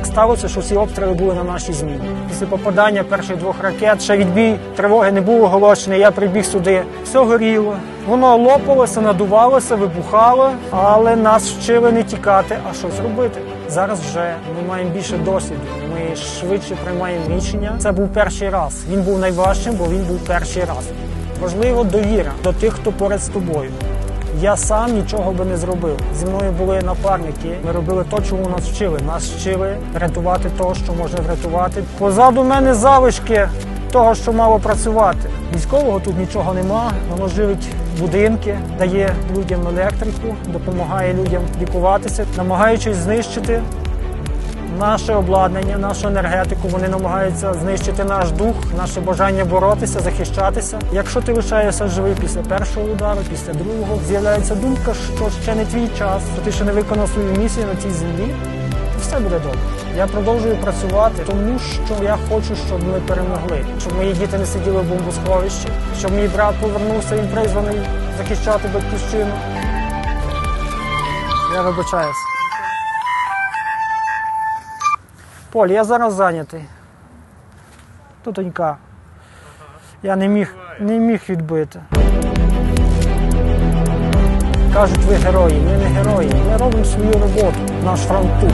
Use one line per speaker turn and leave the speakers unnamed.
так сталося, що всі обстріли були на нашій зміні. Після попадання перших двох ракет ще відбій тривоги не був оголошений. Я прибіг сюди. Все горіло. Воно лопалося, надувалося, вибухало, але нас вчили не тікати, а щось робити. Зараз вже ми маємо більше досвіду. Ми швидше приймаємо рішення. Це був перший раз. Він був найважчим, бо він був перший раз. Важливо довіра до тих, хто поряд з тобою. Я сам нічого би не зробив. Зі мною були напарники. Ми робили те, чому нас вчили. Нас вчили рятувати того, що можна врятувати. Позаду мене залишки того, що мало працювати. Військового тут нічого нема. Воно живить будинки, дає людям електрику, допомагає людям лікуватися, намагаючись знищити наше обладнання, нашу енергетику. Вони намагаються знищити наш дух, наше бажання боротися, захищатися. Якщо ти лишаєшся живий після першого удару, після другого, з'являється думка, що ще не твій час, що ти ще не виконав свою місію на цій землі. і Все буде добре. Я продовжую працювати, тому що я хочу, щоб ми перемогли, щоб мої діти не сиділи в бомбосховищі, щоб мій брат повернувся, він призваний захищати батьківщину. Я вибачаюся. Поль, я зараз зайнятий. Тутонька. Я не міг, не міг відбити. Кажуть, ви герої. Ми не герої. Ми робимо свою роботу. Наш фронт тут.